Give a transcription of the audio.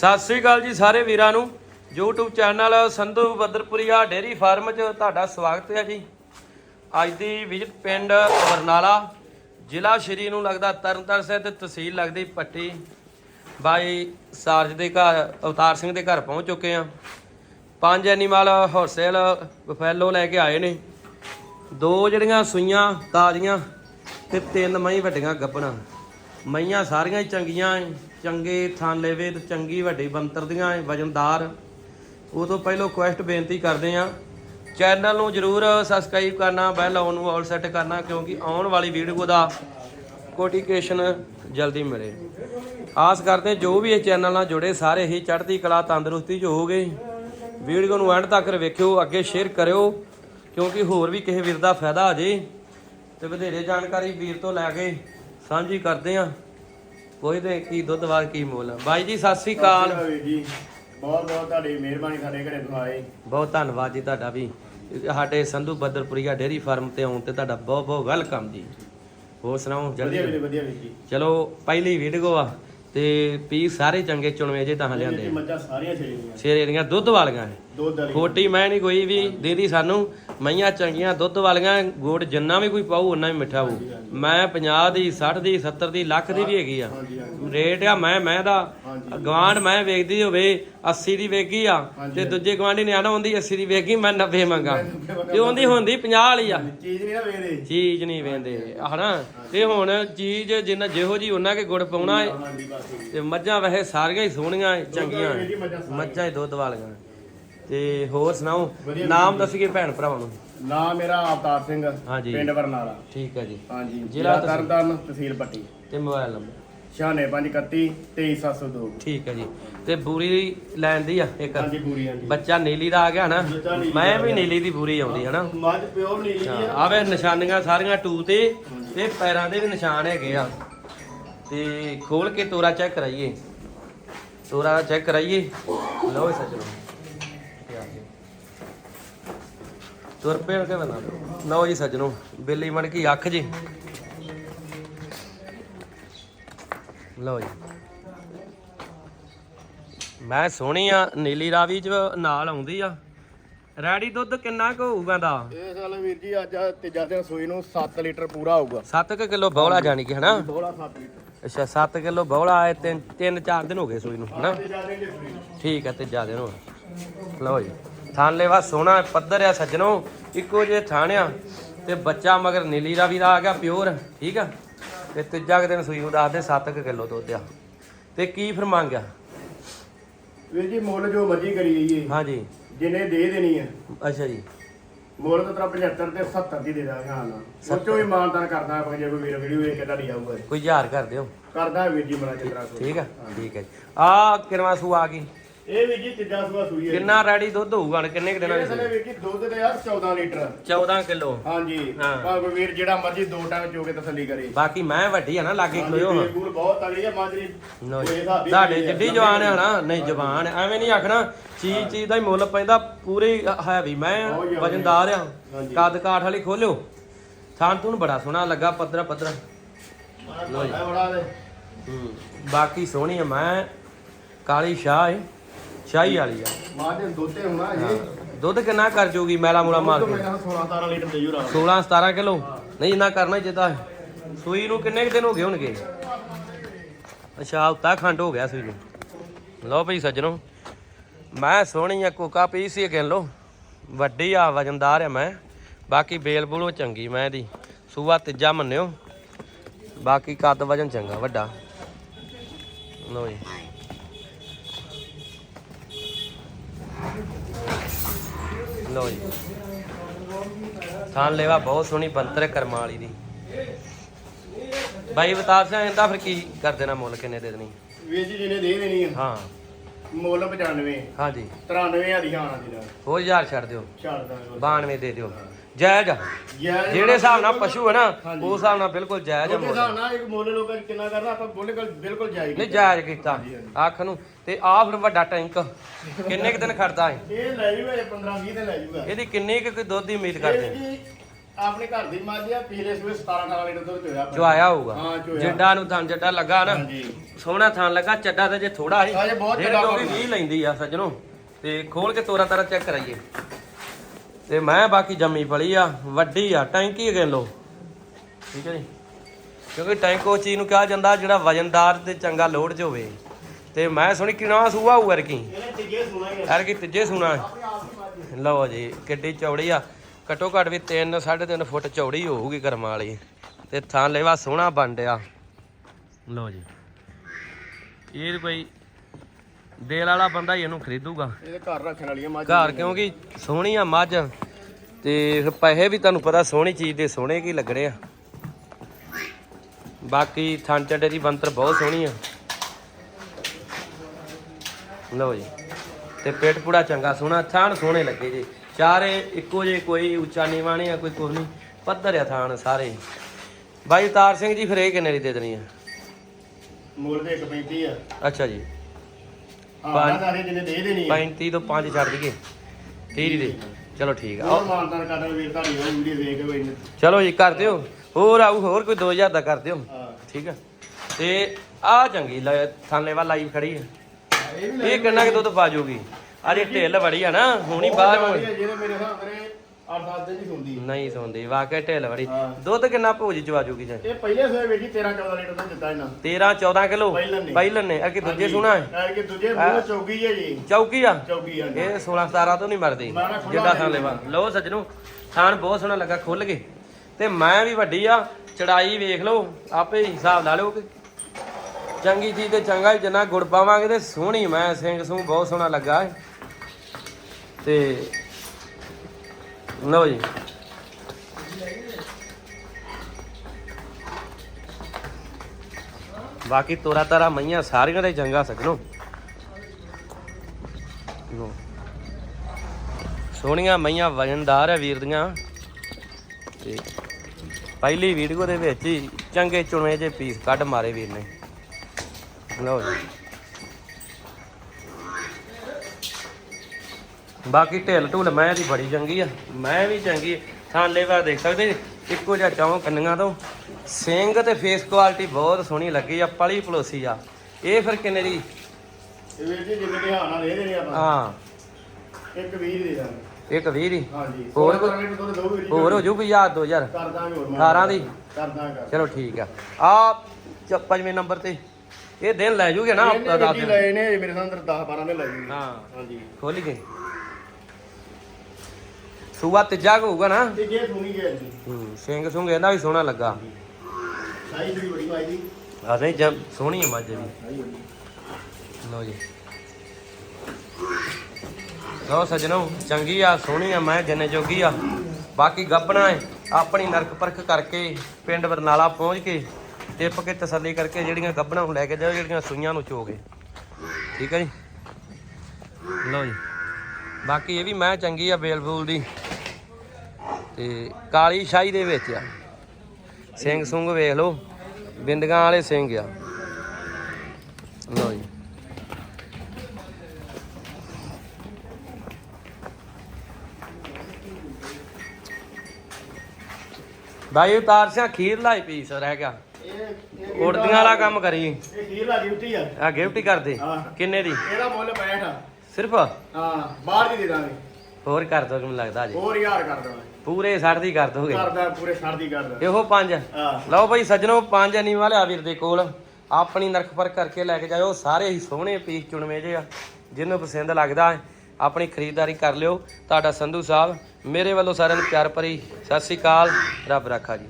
ਸਤਿ ਸ੍ਰੀ ਅਕਾਲ ਜੀ ਸਾਰੇ ਵੀਰਾਂ ਨੂੰ। YouTube channel Sandhu Badarpuria dairy farm 'ਚ ਤੁਹਾਡਾ ਸਵਾਗਤ ਹੈ ਜੀ। ਅੱਜ ਦੀ ਵਿਜ਼ਿਟ ਪਿੰਡ ਬਰਨਾਲਾ, ਜ਼ਿਲ੍ਹਾ ਸ਼੍ਰੀ ਨੂੰ ਲੱਗਦਾ ਤਰਨਤਾਰਨ ਸਾਹਿਬ ਤੇ ਤਹਿਸੀਲ ਲੱਗਦੀ ਪੱਟੀ। ਬਾਈ ਸਾਰਜ ਦੇ ਘਰ, ਅਵਤਾਰ ਸਿੰਘ ਦੇ ਘਰ ਪਹੁੰਚ ਚੁੱਕੇ ਆ ਪੰਜ ਐਨੀਮਲ ਹੋਲਸੇਲ ਬਫੈਲੋ ਲੈ ਕੇ ਆਏ ਨੇ। ਦੋ ਜਿਹੜੀਆਂ ਸੂਈਆਂ, ਤਾਜ਼ੀਆਂ ਤੇ ਤਿੰਨ ਮਈ ਵੱਡੀਆਂ ਗੱਭਣਾ। ਮਈਆਂ ਸਾਰੀਆਂ ਹੀ ਚੰਗੀਆਂ ਏ ਚੰਗੇ ਥਣ ਲੇਵੇ ਤੇ ਚੰਗੀ ਵੱਡੀ ਬੰਤਰ ਦੀਆਂ ਵਜਨਦਾਰ। ਉਹ ਤੋਂ ਪਹਿਲਾਂ ਕੁਐਸਟ ਬੇਨਤੀ ਕਰਦੇ ਆ ਚੈਨਲ ਨੂੰ ਜਰੂਰ ਸਬਸਕ੍ਰਾਈਬ ਕਰਨਾ ਬੈਲ ਆਨ ਨੂੰ ਆਲ ਸੈੱਟ ਕਰਨਾ, ਕਿਉਂਕਿ ਆਉਣ ਵਾਲੀ ਵੀਡੀਓ ਦਾ ਨੋਟੀਫਿਕੇਸ਼ਨ ਜਲਦੀ ਮਿਲੇ। ਆਸ ਕਰਦੇ ਜੋ ਵੀ ਇਹ ਚੈਨਲ ਨਾਲ ਜੁੜੇ, ਸਾਰੇ ਹੀ ਚੜ੍ਹਦੀ ਕਲਾ, ਤੰਦਰੁਸਤੀ ਚ ਹੋਗੇ ਵੀਡੀਓ ਨੂੰ ਐਂਡ ਤੱਕ ਵੇਖਿਓ, ਅੱਗੇ ਸ਼ੇਅਰ ਕਰਿਓ, ਕਿਉਂਕਿ ਹੋਰ ਵੀ ਕਿਸੇ ਵੀਰ ਦਾ ਫਾਇਦਾ ਆ ਜੇ। ਤੇ ਵਧੇਰੇ ਜਾਣਕਾਰੀ ਵੀਰ ਤੋਂ ਲੈ ਕੇ ਸਾਂਝੀ ਕਰਦੇ ਆ ਕੋਈ ਦੇ ਕੀ ਦੁੱਧ ਵਾਰ ਕੀ ਮੁੱਲ ਬਾਈ ਜੀ ਸਤਿ ਸ੍ਰੀ ਅਕਾਲ। ਵੀਰ ਜੀ। ਬਹੁਤ ਬਹੁਤ ਤੁਹਾਡੀ ਮਿਹਰਬਾਨੀ ਸਾਡੇ ਘਰੇ ਤੋਂ ਆਏ। ਬਹੁਤ ਧੰਨਵਾਦ ਜੀ ਤੁਹਾਡਾ ਵੀ। ਸਾਡੇ ਸੰਧੂ ਬੱਦਰਪੁਰੀਆ ਡੇਰੀ ਫਾਰਮ ਤੇ ਆਉਣ ਤੇ ਤੁਹਾਡਾ ਬਹੁਤ ਬਹੁਤ ਵੈਲਕਮ ਜੀ। ਹੋਰ ਸੁਣਾਓ ਵਧੀਆ ਜਲਦੀ ਵਧੀਆ ਵੀਰ ਜੀ। ਚਲੋ ਪਹਿਲੀ ਵੀਡੀਓ ਆ ਤੇ ਪੀਸ ਸਾਰੇ ਚੰਗੇ ਚੁਣਵੇਂ ਜੇ ਤਾਂ ਲਿਆਂਦੇ ਮੱਝਾਂ ਸਾਰੀਆਂ ਛੜੀਆਂ ਦੀਆਂ ਦੁੱਧ ਵਾਲੀਆਂ ਨੇ। ਦੁੱਧ ਵਾਲੀ ਖੋਟੀ ਮੈਂ ਨਹੀਂ ਕੋਈ ਵੀ ਦੀਦੀ ਸਾਨੂੰ ਮਈਆਂ ਚੰਗੀਆਂ ਦੁੱਧ ਵਾਲੀਆਂ ਗੋੜ ਜਿੰਨਾ ਵੀ ਕੋਈ ਪਾਊ ਉਨਾ ਹੀ ਮਿੱਠਾ ਹੋਊ। ਮੈਂ 50 ਦੀ 60 ਦੀ 70 ਦੀ ਲੱਖ ਦੀ ਵੀ ਹੈਗੀ ਆ। ਹਾਂਜੀ ਰੇਟ ਆ ਮੈਂ ਮੈਂ ਦਾ। ਗਵਾਂਡ ਮੈਂ ਵੇਚਦੀ ਹੋਵੇ 80 ਦੀ ਵੇਗੀ ਆ ਤੇ ਦੂਜੇ ਗਵਾਂਢੀ ਨੇ ਆਣਾ ਹੁੰਦੀ 80 ਦੀ ਵੇਗੀ ਮੈਂ 90 ਮੰਗਾ। ਤੇ ਉਹਦੀ ਹੁੰਦੀ 50 ਵਾਲੀ ਆ। ਚੀਜ਼ ਨਹੀਂ ਨਾ ਵੇਦੇ ਚੀਜ਼ ਨਹੀਂ ਵੇਂਦੇ ਹਨਾ? ਤੇ ਹੁਣ ਚੀਜ਼ ਜਿੰਨਾ ਜਿਹੋ ਜੀ ਉਹਨਾਂ ਕੇ ਗੁੜ ਪਾਉਣਾ ਏ ਹਾਂਜੀ ਬਸ। ਜੀ। ਤੇ ਮੱਝਾਂ ਵੈਸੇ ਸਾਰੀਆਂ ਹੀ ਸੋਹਣੀਆਂ ਏ, ਚੰਗੀਆਂ ਏ। ਮੱਝਾਂ ਹੀ ਦੁੱਧ ਵਾਲੀਆਂ। ਤੇ ਹੋਰ ਸੁਣਾਓ? ਵਧੀਆ। ਨਾਮ ਦੱਸੀਏ ਭੈਣ ਭਰਾਵਾਂ ਨੂੰ। ਨਾਂ ਮੇਰਾ ਅਵਤਾਰ ਸਿੰਘ ਹਾਂਜੀ। ਪਿੰਡ ਬਰਨਾਲਾ। ਠੀਕ ਹੈ ਜੀ। ਹਾਂਜੀ। ਜ਼ਿਲ੍ਹਾ ਜ਼ਿਲ੍ਹਾ। ਤਰਨਤਾਰਨ ਤਹਿਸੀਲ ਪੱਟੀ। ਤੇ ਮੋਬਾਈਲ ਨੰਬਰ। 9531 23702 ਠੀਕ ਹੈ ਜੀ। ਤੇ ਬੂਰੀ ਲੈਣ ਦੀ ਆ ਇੱਕ। ਹਾਂਜੀ ਪੂਰੀ ਹਾਂਜੀ ਬੱਚਾ ਨੀਲੀ ਦਾ ਆ ਗਿਆ ਨਾ। ਬੱਚਾ ਨੀਲੀ ਮੈਂ ਦਾ ਵੀ ਆ। ਨੀਲੀ ਦੀ ਬੂਰੀ ਆਉਂਦੀ ਹੈ ਨਾ। ਮੱਝ ਪਿਓਰ ਨਹੀਂ ਲਈ ਆ। ਆਵੇ ਨਿਸ਼ਾਨੀਆਂ ਸਾਰੀਆਂ ਟੂ ਤੇ। ਤੇ ਪੈਰਾਂ ਦੇ ਵੀ ਨਿਸ਼ਾਨ ਹੈਗੇ ਆ। ਤੇ ਖੋਲ ਕੇ ਤੋਰਾ ਚੈੱਕ ਕਰਾਈਏ। ਤੋਰਾ ਚੈੱਕ ਕਰਾਈਏ। ਲਓ ਸੱਜਣੋ ਇਹ ਆ ਗਏ। ਤੁਰ ਪੇੜ ਕੇ ਬਣਾ ਲਓ ਜੀ ਸੱਜਣੋ ਬਿੱਲੀ ਮਣ ਕੀ ਅੱਖ ਜੀ। ਲਓ ਜੀ। ਮੈਂ ਸੋਹਣੀ ਆ ਨੀਲੀ ਰਾਵੀ ਚ ਨਾਲ ਆਉਂਦੀ ਆ। ਰੈਡੀ ਦੁੱਧ ਕਿੰਨਾ ਕੁ ਹੋਊਗਾ ਦਾ ਇਹ ਸਾਲ ਵੀਰ ਜੀ ਅੱਜ ਤੀਜਾ ਦਿਨ ਸੂਈ ਨੂੰ 7 ਲੀਟਰ ਪੂਰਾ ਆਊਗਾ 7 ਕਿਲੋ ਬੌਲਾ ਜਾਣੀ ਕਿ ਹਨਾ? ਬੋਲਾ 7 ਲੀਟਰ। ਅੱਛਾ 7 ਕਿਲੋ ਬੌਲਾ ਆਏ ਤਿੰਨ ਤਿੰਨ ਚਾਰ ਦਿਨ ਹੋ ਗਏ ਸੂਈ ਨੂੰ ਹਨਾ? ਤੀਜਾ ਦਿਨ ਠੀਕ ਹੈ ਤੇ ਜਿਆਦੇ ਨੂੰ ਲਓ ਜੀ। ਥਾਨ ਲੈਵਾ ਸੋਹਣਾ ਪੱਧਰ ਆ ਸੱਜਣੋ ਇੱਕੋ ਜਿਹੇ ਥਾਣ ਆ। ਤੇ ਬੱਚਾ ਮਗਰ ਨੀਲੀ ਰਾਵੀ ਦਾ ਆ ਗਿਆ ਪਿਓਰ ਠੀਕ ਆ? ਤੇ ਤੀਜਾ ਕੁ ਦਿਨ ਸੂਈ ਨੂੰ ਦੱਸਦੇ 7 ਕਿਲੋ ਦੁੱਧ ਆ। ਤੇ ਕੀ ਫਿਰ ਮੰਗਿਆ ਵੀਰ ਜੀ ਮੁੱਲ ਜੋ ਮਰਜ਼ੀ ਕਰੀ ਜਾਈਏ। ਹਾਂਜੀ। ਜਿਹਨੇ ਦੇ ਦੇਣੀ ਹੈ ਅੱਛਾ ਜੀ। ਮੁੱਲ ਤਾਂ ਤੇਰਾ 75 ਤੇ 70 ਦੀ ਦੇ ਦਾਂਗੇ ਹਾਂ ਨਾ। ਸੋਚੋ ਇਮਾਨਦਾਰ ਕਰਦਾ ਆਪਾਂ ਜੇ ਕੋਈ ਵੀਰ ਵੀਡੀਓ ਵੇਖ ਕੇ ਤੁਹਾਡੀ ਆਊਗਾ। ਜੀ। ਕੋਈ ਹਜ਼ਾਰ ਕਰ ਦਿਓ। ਕਰਦਾ ਵੀਰ ਜੀ ਬੜਾ ਚੰਗਾ ਠੀਕ ਆ? ਠੀਕ ਹੈ ਜੀ। ਆ ਕਿਰਵਾ ਸੂ ਆ ਗਈ। ਇਹ ਵੀਰ ਜੀ ਤੀਜਾ ਸੂਆ ਸੂਈ ਹੈ ਕਿੰਨਾ ਰੈਡੀ ਦੁੱਧ ਹੋਊਗਾ ਕਿੰਨੇ ਕੁ ਦਿਨਾਂ ਦੀ ਥਲੇ ਵੀਰ ਜੀ ਦੁੱਧ ਦੇ ਯਾਰ 14 ਲੀਟਰ। 14 ਕਿਲੋ। ਹਾਂਜੀ। ਹਾਂ। ਭਾਵੇਂ ਵੀਰ ਜਿਹੜਾ ਮਰਜ਼ੀ ਦੋ ਟਾਈਮ ਚੋ ਕੇ ਤਸੱਲੀ ਕਰੇ। ਬਾਕੀ ਮੈਂ ਵੱਡੀ ਆ ਨਾ ਲਾਗੇ ਖਲੋਇਓ ਹਾਂ। ਬੂਲ ਬਹੁਤ ਤਗੜੀ ਹੈ ਮਾਜਰੀ। ਲਓ ਜੀ। ਤੁਹਾਡੇ ਜਿੱਡੀ ਜਵਾਨ ਹੈ ਨਾ ਨਹੀਂ ਜਵਾਨ ਹੈ। ਐਵੇਂ ਨਹੀਂ ਆਖਣਾ ਚੀਜ਼ ਚੀਜ਼ ਦਾ ਹੀ ਮੁੱਲ ਪੈਂਦਾ ਪੂਰੀ ਹੈਵੀ ਮੈਂ ਆ, ਬਹੁਤ ਜ਼ਿਆਦਾ। ਵਜਨਦਾਰ ਆ। ਹਾਂਜੀ। ਕੱਦ ਕਾਠ ਵਾਲੀ ਖੋਲਿਓ। ਥਾਂ ਤੂੰ ਬੜਾ ਸੋਹਣਾ ਲੱਗਾ ਪੱਧਰਾ ਪੱਧਰਾ। ਲਓ ਜੀ। ਇਹ ਬੜਾ ਦੇ ਹੂੰ। ਬਾਕੀ ਸੋਹਣੀ ਹੈ ਮੈਂ ਕਾਲੀ ਸ਼ਾਹ ਹੈ ਸ਼ਾਹੀ ਵਾਲੀ ਆ। ਮਾਜੇ ਦੋਤੇ ਹੋਣਾ ਇਹ। ਦੁੱਧ ਕਿੰਨਾ ਕਰ ਜੂਗੀ ਮੈਲਾ ਮੂਲਾ ਮਾਰ ਕੇ? ਮੇਰਾ 16 17 ਲੀਟਰ ਦੇ ਜੂਰਾ। 16 17 ਕਿਲੋ? ਨਹੀਂ ਇੰਨਾ ਕਰਨਾ ਜਿੱਦਾਂ ਸੂਈ ਨੂੰ ਕਿੰਨੇ ਕੁ ਦਿਨ ਹੋ ਗਏ ਹੋਣਗੇ? ਅੱਛਾ ਹਫਤਾ ਖੰਡ ਹੋ ਗਿਆ ਸੂਈ ਨੂੰ। ਲਓ ਭਈ ਸੱਜਣੋ ਮੈਂ ਸੋਹਣੀ ਆ ਕੋਕਾ ਪੀਸ ਹੀ ਗਿਣ ਲਓ ਵੱਡੀ ਆ ਵਜਨਦਾਰ ਆ ਮੈਂ। ਬਾਕੀ ਬੇਲ ਬੂਲੋ ਚੰਗੀ ਮੈਂ ਇਹਦੀ। ਸੂਆ ਤੀਜਾ ਮੰਨਿਓ। ਬਾਕੀ ਕੱਦ ਵਜਨ ਚੰਗਾ ਵੱਡਾ। ਲਓ ਜੀ। ਲਓ ਜੀ। ਥਾਨ ਲੈਵਾ ਬਹੁਤ ਸੋਹਣੀ ਬੰਤਰ ਕਰਮਾਂ ਵਾਲੀ ਦੀ। ਬਾਈ ਬਤਾ ਸਿਆ ਇਹਦਾ ਫਿਰ ਕੀ ਕਰ ਦੇਣਾ ਮੁੱਲ ਕਿੰਨੇ ਦੇ ਦੇਣੀ? ਵੀਰ ਜੀ ਜਿਹਨੇ ਦੇ ਦੇਣੀ ਹਾਂ। ਮੁੱਲ 95 ਹਾਂਜੀ। 93 ਆ ਦੀ ਹਾਂ ਦੀ ਨਾਲ। ਹੋਰ ਹਜ਼ਾਰ ਛੱਡ ਦਿਓ। ਛੱਡ ਦਾਂਗੇ 92 ਦੇ ਦਿਓ। ਜਾਇਜ਼ ਆ। ਜਿਹੜੇ ਹਿਸਾਬ ਨਾਲ ਪਸ਼ੂ ਹੈ ਨਾ ਹਾਂਜੀ। ਉਸ ਹਿਸਾਬ ਨਾਲ ਬਿਲਕੁਲ ਜਾਇਜ਼ ਆ ਉਹਦੇ ਮੁੱਲ। ਹਿਸਾਬ ਨਾਲ ਇੱਕ ਮੁੱਲ ਲੋਕਾਂ ਨੇ ਕਿੰਨਾ ਕਰਨਾ ਆਪਾਂ ਬਿਲਕੁਲ ਬਿਲਕੁਲ ਜਾਏਗੀ ਨਹੀਂ ਜਾਇਜ਼ ਕੀਤਾ। ਆਖ ਨੂੰ। ਤੇ ਆਹ ਫਿਰ ਵੱਡਾ ਟੈਂਕ ਕਿੰਨੇ ਕੁ ਦਿਨ ਖੜਦਾ ਹੈ ਇਹ ਲੈ ਜੂਗਾ 15 20 ਦਿਨ ਲੈ ਜੂਗਾ। ਇਹਦੀ ਕਿੰਨੀ ਕੁ ਕੋਈ ਦੁੱਧ ਦੀ ਉਮੀਦ ਇਹ ਕਰਦੇ ਜੀ ਆਪਣੇ ਘਰ ਦੀ ਮੱਝ ਆ ਪਿਛਲੇ ਸੂਏ 17 18 ਲੀਟਰ ਦੁੱਧ ਚੋਇਆ ਜੋ ਆਇਆ ਹੋਊਗਾ। ਹਾਂ, ਚੋਇਆ। ਜਿੱਡਾ ਨੂੰ ਥਣ ਜੱਡਾ ਲੱਗਾ ਨਾ ਹਾਂਜੀ। ਸੋਹਣਾ ਥਣ ਲੱਗਾ ਚੱਡਾ ਤੇ ਜੇ ਥੋੜਾ ਸੀ ਹਾਂ, ਇਹ ਬਹੁਤ ਵੀ ਹੋਣਾ। 20 ਲੈਂਦੀ ਆ ਸੱਜਣੋ। ਤੇ ਖੋਲ ਕੇ ਤੋਰਾ ਤਾਰਾ ਚੈੱਕ ਕਰਾਈਏ। ਤੇ ਮੈਂ ਬਾਕੀ ਜੰਮੀ ਫਲੀ ਆ ਵੱਡੀ ਆ ਟੈਂਕੀ ਅਗੇ ਲੋ ਠੀਕ ਹੈ ਜੀ। ਕਿਉਂਕਿ ਟੈਂਕ ਉਹ ਚੀਜ਼ ਨੂੰ ਕਿਹਾ ਜਾਂਦਾ ਜਿਹੜਾ ਵਜਨਦਾਰ ਤੇ ਚੰਗਾ ਲੋਡ 'ਚ ਹੋਵੇ। ਤੇ ਮੈਂ ਸੁਣੀ ਕਿਨਵਾ ਸੂਆ ਹੋਊ ਅਰਕੀ ਇਹਨੇ ਤੀਜੇ ਸੁਣਾ ਹੀ ਅਰਕੀ ਤੀਜੇ ਸੁਣਾ। ਹੀ ਲਓ ਜੀ ਕਿੱਡੀ ਚੌੜੀ ਆ। ਘਟੋ ਘੱਟ ਵੀ 3 3.5 ਫੁੱਟ ਚੌੜੀ ਹੋਊਗੀ ਕਰਮਾਂ ਵਾਲੀ। ਤੇ ਥਾਂ ਲੈਵਾ ਸੋਹਣਾ ਬਣ ਡਿਆ। ਲਓ ਜੀ। ਇਹ ਕੋਈ ਦੇਲ ਵਾਲਾ ਬੰਦਾ ਹੀ ਇਹਨੂੰ ਖਰੀਦੂਗਾ। ਇਹਦੇ ਘਰ ਰੱਖਣ ਵਾਲੀਆਂ ਮੱਝ ਘਰ ਕਿਉਂਕਿ ਸੋਹਣੀ ਆ ਮੱਝ। ਤੇ ਪੈਸੇ ਵੀ ਤੁਹਾਨੂੰ ਪਤਾ ਸੋਹਣੀ ਚੀਜ਼ ਦੇ ਸੋਹਣੇ ਕੀ ਲੱਗਣੇ ਆ। ਬਾਕੀ ਥਣ ਚੱਡੇ ਦੀ ਬੰਤਰ ਬਹੁਤ ਸੋਹਣੀ ਆ। ਲਓ ਜੀ। ਤੇ ਪੇਟ ਪੂੜਾ ਚੰਗਾ ਸੋਹਣਾ ਥਾਣ ਸੋਹਣੇ ਲੱਗੇ ਜੀ। ਚਾਰੇ ਇੱਕੋ ਜੇ ਕੋਈ ਉੱਚਾ ਨੀਵਾਂ ਨਹੀਂ ਆ ਕੋਈ ਕੁਝ ਨਹੀਂ। ਪੱਧਰ ਆ ਥਾਣ ਸਾਰੇ। ਬਾਈ ਤਾਰ ਸਿੰਘ ਜੀ ਫਿਰ ਇਹ ਕਿੰਨੇ ਦੀ ਦੇ ਦੇਣੀ ਆ? ਮੁੱਲ ਦੇ 135 ਆ। ਅੱਛਾ ਜੀ। ਹਾਂ ਪੰਜ- ਸਾਰੇ ਜਿਹਨੇ ਦੇ ਦੇਣੀ ਆ। 35 ਤੋਂ 5 ਛੱਡ ਦਈਏ। 30 ਦੇ ਚਲੋ ਠੀਕ ਆ। ਹੋਰ ਮਾਨਦਾਰ ਕਰਦਾ ਵੀਰ ਤੁਹਾਡੀ ਉਹ ਵੀਡੀਓ ਵੇਖ ਕੇ ਕੋਈ ਚਲੋ ਜੀ ਕਰ ਦਿਓ। ਹੋਰ ਆਊ ਹੋਰ ਕੋਈ 2000 ਦਾ ਕਰ ਦਿਓ। ਹਾਂ। ਠੀਕ ਆ। ਤੇ ਆ ਚੰਗੀ ਥਾਲੇ ਵਾ ਲਾਈਵ ਖੜੀ ਆ। ਇਹ ਵੀ ਇਹ ਕਿੰਨਾ ਕਿ ਦੁੱਧ ਪਾ ਜੂਗੀ? ਅਜੇ ਢਿੱਲ ਬੜੀ ਆ ਨਾ ਹੁਣੀ ਬਾਹਰ ਹੋਈ। ਜਿਹਦੇ ਮੇਰੇ ਹਿਸਾਬ ਨਾਲ 8-10 ਦਿਨ ਹੀ ਹੁੰਦੀ। ਨਹੀਂ ਸੌਂਦੀ ਵਾਕਿਆ ਢਿੱਲ ਬੜੀ। ਹਾਂ। ਦੁੱਧ ਕਿੰਨਾ ਭੋਜ ਚਵਾ ਜੂਗੀ ਜੀ ਇਹ ਪਹਿਲੇ ਸੋਏ ਵੇਖੀ 13 14 ਲੀਟਰ ਦੁੱਧ ਦਿੱਤਾ ਇਹਨਾਂ 13 14 ਕਿਲੋ? ਪਹਿਲਨ ਨੇ। ਪਹਿਲਨ ਨੇ। ਅੱਗੇ ਦੂਜੇ ਸੁਣਾ ਹੈ। ਕਿ ਦੂਜੇ ਮੂੰਹ ਚੌਗੀ ਹੈ ਜੀ। ਚੌਕੀ ਆ? ਚੌਗੀ ਆ ਇਹ 16 17 ਤੋਂ ਨਹੀਂ ਮਰਦੀ। ਬਾਰਾਂ ਖੁੱਲਾ ਜਿੱਡਾ ਥਾਂ ਲੈ ਲੈਵਾ। ਲਓ ਸੱਜਣੋ ਥਾਨ ਬਹੁਤ ਸੋਹਣਾ ਲੱਗਾ ਖੁੱਲ ਕੇ। ਤੇ ਮੈਂ ਵੀ ਵੱਡੀ ਆ ਚੜਾਈ ਵੇਖ ਲਓ ਆਪੇ ਹਿਸਾਬ ਲਾ ਲਓ ਕਿ। ਚੰਗੀ ਚੀਜ਼ ਤੇ ਚੰਗਾ ਹੀ ਜਿੰਨਾ ਗੁੜ ਪਾਵਾਂਗੇ ਤੇ ਸੋਹਣੀ ਮੈਂ ਸਿੰਘ ਸੂ ਬਹੁਤ ਸੋਹਣਾ ਲੱਗਾ ਹੈ। ਤੇ ਲਓ ਜੀ। ਬਾਕੀ ਤੋਰਾ ਤਾਰਾ ਮਈਆਂ ਸਾਰੀਆਂ ਦਾ ਹੀ ਚੰਗਾ ਸੱਜਣੋ ਸੋਹਣੀਆਂ ਮਈਆਂ ਵਜਨਦਾਰ ਹੈ ਵੀਰ ਦੀਆਂ। ਤੇ ਪਹਿਲੀ ਵੀਡੀਓ ਦੇ ਵਿੱਚ ਹੀ ਚੰਗੇ ਚੁਣੇ ਜੇ ਪੀਸ ਕੱਢ ਮਾਰੇ ਵੀਰ ਨੇ। ਲਓ ਜੀ। ਬਾਕੀ ਢਿੱਲ ਢੁੱਲ ਮੈਂ ਦੀ ਬੜੀ ਚੰਗੀ ਆ ਮੈਂ ਵੀ ਚੰਗੀ ਥਾਲੇ ਵਾ ਦੇਖ ਸਕਦੇ ਇੱਕੋ ਜਿਹਾ ਚੌਂ ਕੰਨੀਆਂ ਤੋਂ। ਸਿੰਗ ਤੇ ਫੇਸ ਕੁਆਲਿਟੀ ਬਹੁਤ ਸੋਹਣੀ ਲੱਗੀ ਆ ਪਲੀ ਪਲੋਸੀ ਆ। ਇਹ ਫਿਰ ਕਿੰਨੇ ਦੀ? ਇਹ ਵੀਰ ਜੀ ਜਿੰਨੇ ਦੇ ਹਾਨਾ ਦੇ ਦੇਣੇ ਆਪਾਂ। ਹਾਂ। ਇੱਕ 20 ਦੇ ਦਾਂਗੇ। ਇੱਕ 20 ਦੀ? ਹਾਂਜੀ। ਹੋਰ ਹੋਰ ਕੋਈ- ਲੀਟਰ ਦੁੱਧ ਦੋ ਵੀਰ ਜੀ। ਹੋਰ ਹੋ ਜੂ ਵੀ ਯਾਰ 2000 ਕਰ ਦਾਂਗੇ ਹੋਰ 18 ਦੀ? ਕਰ ਦਾਂਗੇ। ਚਲੋ ਠੀਕ ਆ। ਆ ਪੰਜਵੇਂ ਨੰਬਰ ਤੇ। ਇਹ ਦਿਨ ਲੈ ਜੂਗੇ ਨਾ ਇਹਨੇ ਦਿਨ? ਲਏ ਨੇ ਮੇਰੇ ਸਾਹਮਣੇ 10 12 ਦੇ ਲੱਗੀ ਹਾਂ। ਹਾਂਜੀ। ਖੋਲ ਗਏ। ਸੂਆ ਤੀਜਾ ਕੁ ਹੋਊਗਾ ਨਾ? ਤੇ ਜੇ ਸੁਣੀ ਜੀ। ਹੂੰ ਸਿੰਘ ਸੁੰਗ ਇਹਦਾ ਵੀ ਸੋਹਣਾ ਲੱਗਾ। ਸਾਈ ਦੀ ਬੜੀ ਮਾਈ ਦੀ ਆ ਨਹੀਂ ਜਮ ਸੋਹਣੀ ਹੈ ਮੱਝ ਵੀ ਸਾਈ ਬੜੀ ਲਓ ਜੀ। ਲਓ ਸਜਣੋ ਚੰਗੀ ਆ ਸੋਹਣੀ ਆ ਮੈਂ ਜੰਨੇ ਜੋਗੀ ਆ। ਬਾਕੀ ਗੱਬਣਾ ਹੈ ਆਪਣੀ ਨਰਕ ਪਰਖ ਕਰਕੇ ਪਿੰਡ ਬਰਨਾਲਾ ਪਹੁੰਚ ਕੇ ਟਿੱਪ ਕੇ ਤਸੱਲੀ ਕਰਕੇ ਜਿਹੜੀਆਂ ਗੱਬਣਾ ਨੂੰ ਲੈ ਕੇ ਜਾਓ ਜਿਹੜੀਆਂ ਸੂਈਆਂ ਨੂੰ ਚੋਗੇ ਠੀਕ ਹੈ ਜੀ? ਲਓ ਜੀ। ਬਾਕੀ ਇਹ ਵੀ ਮੈਂ ਚੰਗੀ ਆ ਬੇਲ ਬੂਲ ਦੀ। ਤੇ ਕਾਲੀ ਸ਼ਾਹੀ ਦੇ ਵਿੱਚ ਆ। ਸਿੰਘ ਸੁੰਗ ਵੇਖ ਲਓ ਬਿੰਦੀਆਂ ਵਾਲੇ ਸਿੰਘ ਆ। ਲਓ ਜੀ। ਬਾਈ ਉਤਾਰ ਸਿਆ ਖੀਰ ਲਾਈ ਪੀਸ ਰਹਿ ਗਿਆ। ਉੜਦੀਆਂ ਵਾਲਾ ਕੰਮ ਕਰੀ। ਇਹ ਖੀਰ ਲਾ ਡਿਊਟੀ ਆ। ਆ ਗਿਫਟ ਕਰਦੇ। ਹਾਂ। ਕਿੰਨੇ ਦੀ? ਇਹਦਾ ਮੁੱਲ 65 ਆ। ਸਿਰਫ? ਹਾਂ ਬਾਹਰ ਦੀ ਦੇ ਦਾਂਗੇ। ਹੋਰ ਕਰ ਦੋ ਮੈਨੂੰ ਲੱਗਦਾ ਜੀ ਹੋਰ ਯਾਰ ਕਰ ਦਾਂਗੇ ਪੂਰੇ 60 ਦੀ ਕਰ ਦੋਗੇ ਕਰਦਾ ਪੂਰੇ ਸਰਦੀ ਕਰਦਾ ਇਹੋ ਪੰਜ। ਹਾਂ। ਲਓ ਭਾਈ ਸੱਜਣੋ ਪੰਜ ਅਨੀ ਵਾਲੇ ਆ ਵੀਰ ਦੇ ਕੋਲ। ਆਪਣੀ ਨਰਖ ਪਰ ਕਰਕੇ ਲੈ ਕੇ ਜਾਇਓ। ਸਾਰੇ ਹੀ ਸੋਹਣੇ ਪੀਸ ਚੁਣਵੇਂ ਜੇ ਆ ਜਿਹਨੂੰ ਪਸੰਦ ਲੱਗਦਾ ਹੈ ਆਪਣੀ ਖਰੀਦਦਾਰੀ ਕਰ ਲਿਓ। ਤੁਹਾਡਾ ਸੰਧੂ ਸਾਹਿਬ ਮੇਰੇ ਵੱਲੋਂ ਸਾਰਿਆਂ ਨੂੰ ਪਿਆਰ ਭਰੀ ਸਤਿ ਸ੍ਰੀ ਅਕਾਲ। ਰੱਬ ਰਾਖਾ ਜੀ।